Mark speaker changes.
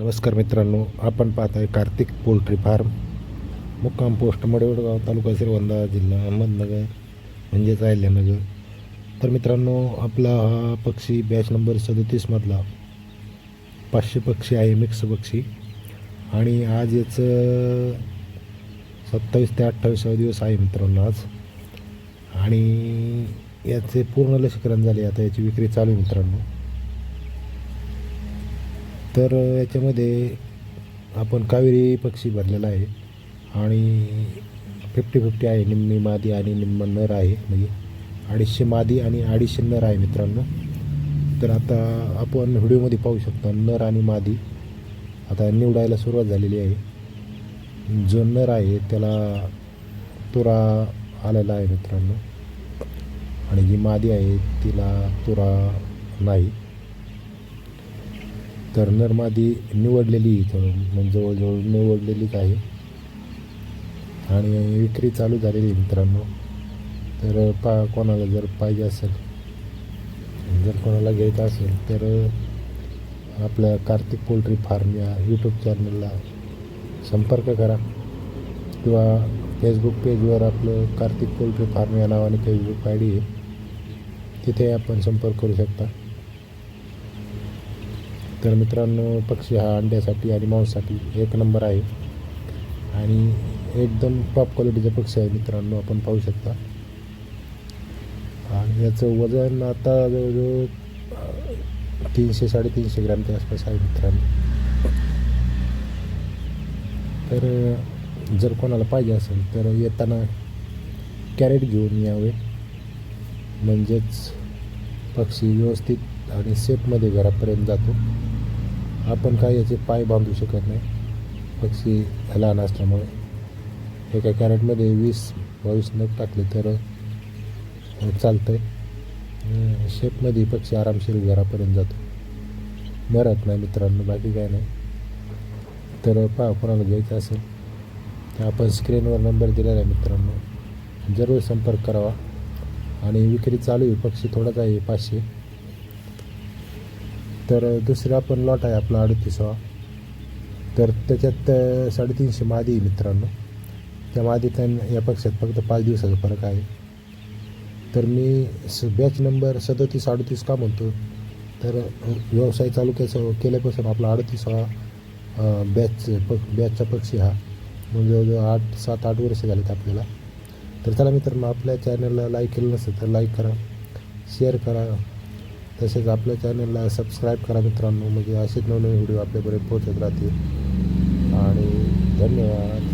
Speaker 1: नमस्कार मित्रांनो आपण पाहत आहे कार्तिक पोल्ट्री फार्म. मुक्काम पोस्ट मडेवडगाव तालुका श्रीवंदा जिल्हा अहमदनगर म्हणजेच अहिल्यानगर. तर मित्रांनो आपला हा पक्षी बॅच नंबर सदतीसमधला पाचशे पक्षी आहे मिक्स पक्षी. आणि आज याचं सत्तावीस ते अठ्ठावीसावा दिवस आहे मित्रांनो आज. आणि याचे पूर्ण लसीकरण झाले आता याची विक्री चालू आहे मित्रांनो. तर याच्यामध्ये आपण कावेरी पक्षी भरलेला आहे आणि फिफ्टी फिफ्टी आहे. निम्मी मादी आणि निम्म नर आहे. म्हणजे अडीचशे मादी आणि अडीचशे नर आहे मित्रांनो. तर आता आपण व्हिडिओमध्ये पाहू शकता नर आणि मादी. आता निवडायला सुरुवात झालेली आहे. जो नर आहे त्याला तुरा आलेला आहे मित्रांनो. आणि जी मादी आहे तिला तुरा नाही. तर नरमादी निवडलेली इथं म्हणजे जवळजवळ निवडलेलीच आहे. आणि विक्री चालू झालेली मित्रांनो. तर पा कोणाला जर पाहिजे असेल जर कोणाला घ्यायचं असेल तर आपल्या कार्तिक पोल्ट्री फार्म या यूट्यूब चॅनलला संपर्क करा. किंवा फेसबुक पेजवर आपलं कार्तिक पोल्ट्री फार्म या नावाने फेसबुक आय डी आहे. तिथे आपण संपर्क करू शकता. तर मित्रांनो पक्षी हा अंड्यासाठी आणि मांसासाठी एक नंबर आहे. आणि एकदम टॉप क्वालिटीचा पक्षी आहे मित्रांनो आपण पाहू शकता. आणि याचं वजन आता जवळजवळ तीनशे साडेतीनशे ग्रॅमच्या आसपास आहे मित्रांनो. तर जर कोणाला पाहिजे असेल तर येताना कॅरेट घेऊन यावे. म्हणजेच पक्षी व्यवस्थित आणि सेफमध्ये घरापर्यंत जातो. आपण काय याचे पाय बांधू शकत नाही. पक्षी लहान असल्यामुळे एका कॅरेटमध्ये वीस बावीस नग टाकले तर चालतं आहे शेपमध्ये पक्षी आरामशीर घरापर्यंत जातो. मरत नाही मित्रांनो बाकी काय नाही. तर पहा कोणाला घ्यायचं असेल तर आपण स्क्रीनवर नंबर दिलेला आहे मित्रांनो. जरूर संपर्क करावा. आणि विक्री चालू आहे. पक्षी थोडाच आहे पाचशे. तर दुसरा पण लॉट आहे आपला अडतीसावा. तर त्याच्यात साडेतीनशे मादी आहे मित्रांनो. त्या मादी आणि या पक्षात फक्त पाच दिवसाचा फरक आहे. तर मी स बॅच नंबर सदतीस अडतीस का म्हणतो? तर व्यवसाय चालू केस केल्यापासून आपला अडतीसवा बॅच प बॅचचा पक्षी हा. म्हणजे जवळजवळ आठ सात आठ वर्ष झालेत आपल्याला. तर चला मित्रांनो आपल्या चॅनलला लाईक केलं नसेल तर लाईक करा शेअर करा. तसेच आपल्या चॅनलला सबस्क्राईब करा मित्रांनो. म्हणजे असेच नवनवीन व्हिडिओ आपल्यापर्यंत पोहोचत राहतील. आणि धन्यवाद.